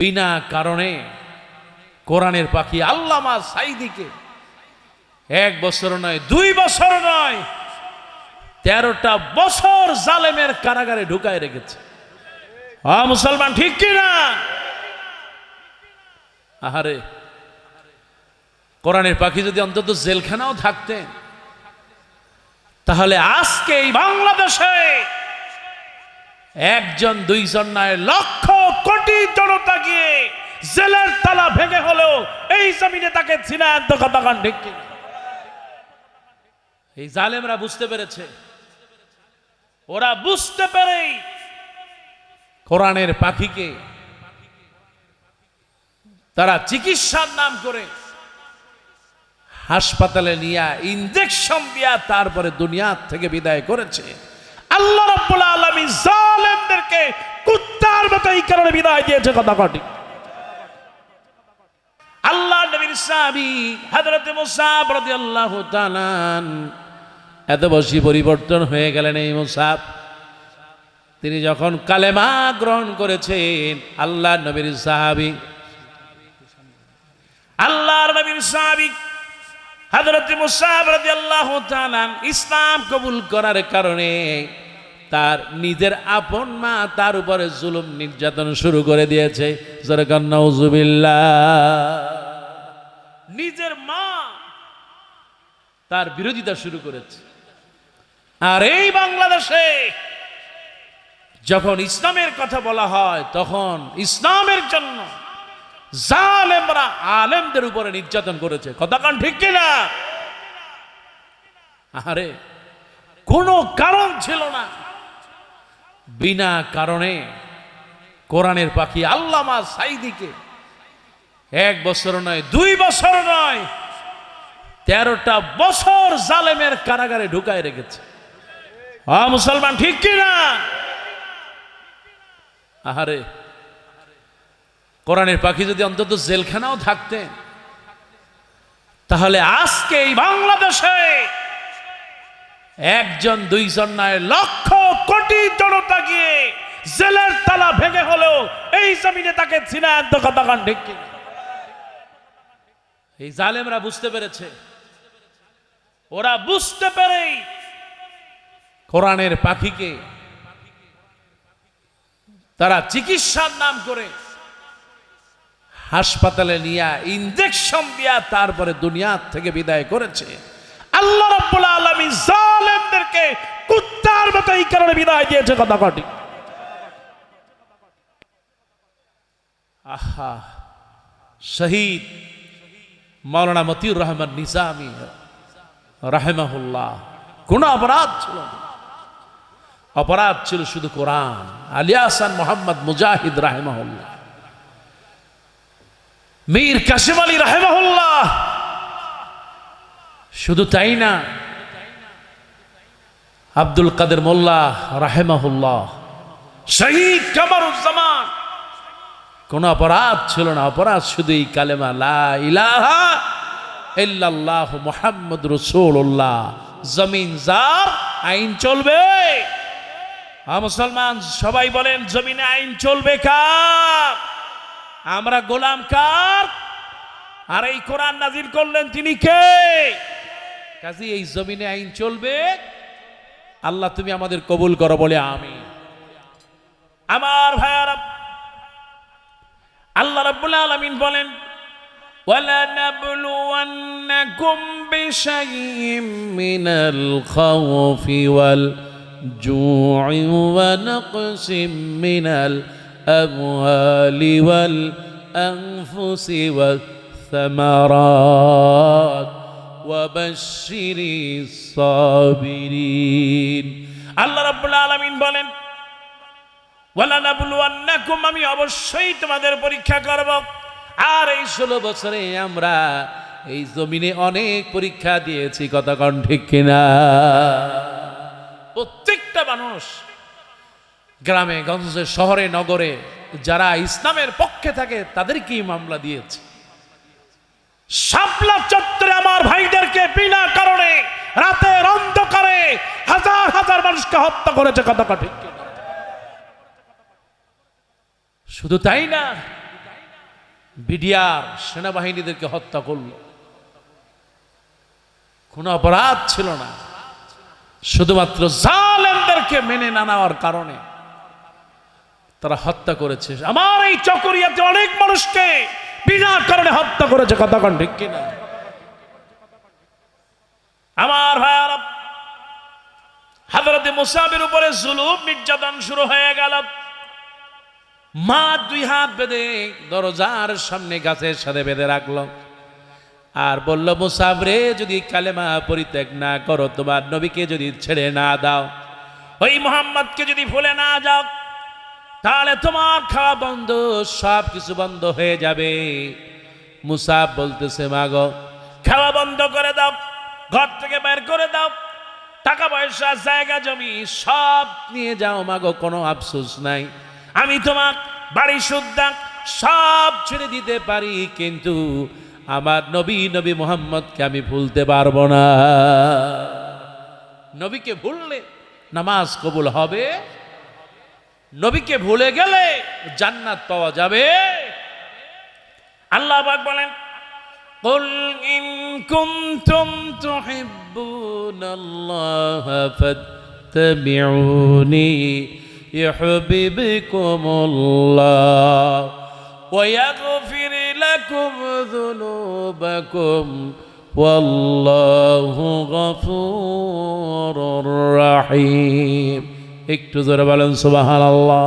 বিনা কারণে কোরআনের পাখি আল্লামা সাইদিকে এক বছর নয়, দুই বছর নয়, তেরোটা বছর জালেমের কারাগারে ঢুকায় রেখেছে। মুসলমান ঠিক কিনা আহারে, কোরআনের পাখি যদি অন্তত জেলখানাও থাকতেন, তাহলে আজকে এই বাংলাদেশে একজন, দুইজন নয়, লক্ষ জনতা গিয়ে জেলের তালা ভেঙে হলেও এই জমিনে তাকে এই জালেমরা বুঝতে পেরেছে। ওরা বুঝতে পেরেই কোরআনের পাখিকে তারা চিকিৎসার নাম করে হাসপাতালে নিয়ে ইঞ্জেকশন দিয়া তারপরে দুনিয়া থেকে বিদায় করেছে। আল্লাহ রাব্বুল আলামিন জালেমদেরকে কুত্তার মতো এই কারণে বিদায় দিয়েছে কথা কটি। আল্লাহ নবীর সাহাবী হযরত মুসাব রাদিয়াল্লাহু তাআলা এত বসি পরিবর্তন হয়ে গেলেন এই মুসাব। তিনি যখন কালেমা গ্রহণ করেছেন, আল্লাহ নবীর সাহাবী। আল্লাহর নবীর সাহাবী হযরত মুসাব রাদিয়াল্লাহু তাআলা ইসলাম কবুল করার কারণে তার নিজের আপন মা তার উপরে জুলুম নির্যাতন শুরু করে দিয়েছে। নিজের মা তার বিরোধিতা শুরু করেছে। আর এই বাংলাদেশে যখন ইসলামের কথা বলা হয়, তখন ইসলামের জন্য জালেমরা আলেমদের উপরে নির্যাতন করেছে। কথা কান ঠিক কিনা? আরে, কোনো কারণ ছিল না। বিনা কারণে কোরআনের পাখি আল্লামা সাইদিকে এক বছর নয়, দুই বছর নয়, তেরোটা বছর জালেমের কারাগারে ঢুকায় রেখেছে। মুসলমান ঠিক কিনা আহারে, কোরআনের পাখি যদি অন্তত জেলখানাও থাকতেন, তাহলে আজকে এই বাংলাদেশে একজন, দুইজন নয়, লক্ষ জনতা গিয়ে জেলের তালা ভেঙে হলেও এই জমিনে তাকে ছিনায়ন্ত কথাখান ঠিক এই জালেমরা বুঝতে পেরেছে। ওরা বুঝতে পেরেই কোরআনের পাখিকে তারা চিকিৎসার নাম করে হাসপাতালে নিয়ে ইঞ্জেকশন দিয়া তারপরে দুনিয়া থেকে বিদায় করেছে। আল্লাহ রাব্বুল আলামিন জালেমদেরকে কুত্তার মতো এই কারণে বিদায় দিয়েছে কথা কটি আহা, শহীদ মাওলানা মতিউর রহমান নিজামি, রাহেমাহুল্লাহ। কোন অপরাধ ছিল অপরাধ ছিল শুধু কোরআন। আলিয়াসান মোহাম্মদ মুজাহিদ, রাহেমাহুল্লাহ। মীর কাসিম আলী, রাহেমাহুল্লাহ। শুধু তাই না আব্দুল কাদের মোল্লা রাহেমাহুল্লাহ। শহীদ কামারুজ্জামান কোন অপরাধ ছিল না অপরাধ শুধু এই কালেমা লা ইলাহা ইল্লাল্লাহ মুহাম্মদ রাসূলুল্লাহ। জমিন যার আইন চলবে। মুসলমান সবাই বলেন জমিনে আইন চলবে কার? আমরা গোলাম কার? আর এই কোরআন নাজির করলেন তিনি কে? কাজী এই জমিনে আইন চলবে। আল্লাহ তুমি আমাদের কবুল করো বলে আমি আমার ভাইয়ারা আল্লাহ রাব্বুল আলামিন বলেন ولنبلونكم بشيء من الخوف والجوع ونقص من الأموال والأنفس والثمرات وبشر الصابرين আল্লাহ রাব্বুল আলামিন বলেন আমি অবশ্যই তোমাদের পরীক্ষা করব। আর এই ষোলো বছরে আমরা এই জমিনে অনেক পরীক্ষা দিয়েছি কতক্ষণ ঠিক কিনা? প্রত্যেকটা মানুষ গ্রামে, গঞ্জে, শহরে, নগরে যারা ইসলামের পক্ষে থাকে, তাদেরকেই মামলা দিয়েছে। শাপলা চত্বরে আমার ভাইদেরকে বিনা কারণে রাতের অন্ধকারে হাজার হাজার মানুষকে হত্যা করেছে কথা ঠিক শুধু তাই না, বিডিআর সেনাবাহিনীদেরকে হত্যা করল। কোনো অপরাধ ছিল না। শুধুমাত্র জালেমদেরকে মেনে না নেওয়ার কারণে তারা হত্যা করেছে। আমার এই চকরিয়াতে অনেক মানুষকে বিনা কারণে হত্যা করেছে কথা কন ঠিক কিনা? আমার ভাইয়ারা, হাজরতে মুসাবের উপরে জুলুম নির্যাতন শুরু হয়ে গেল। মা দুই হাত বেঁধে দরজার সামনে গাছের সাথে বেঁধে রাখল। আর বলল, মুসাবরে, যদি কালেমা পরিত্যাগ না করো, তোমার নবীকে যদি ছেড়ে না দাও, ওই মোহাম্মদকে যদি ভুলে না যাও তাহলে তোমার খাওয়া বন্ধ সব কিছু বন্ধ হয়ে যাবে। মুসাব বলতেছে, মাগো, খাওয়া বন্ধ করে দাও, ঘর থেকে বের করে দাও। টাকা পয়সা, জায়গা, জমি, সব নিয়ে যাও, মাগো, কোনো আফসোস নাই। আমি তোমার বাড়ি সুদ্ধা সব ছেড়ে দিতে পারি, কিন্তু আমার নবী নবী মোহাম্মদকে আমি ভুলতে পারব না। নবীকে ভুললে নামাজ কবুল হবে? নবীকে ভুলে গেলে জান্নাত পাওয়া যাবে আল্লাহ পাক বলেন قل إن كنتم تحبون الله فاتبعوني يحببكم الله ويغفر لكم ذنوبكم والله غفور رحيم একটু জোরে বলেন সুবহানাল্লাহ।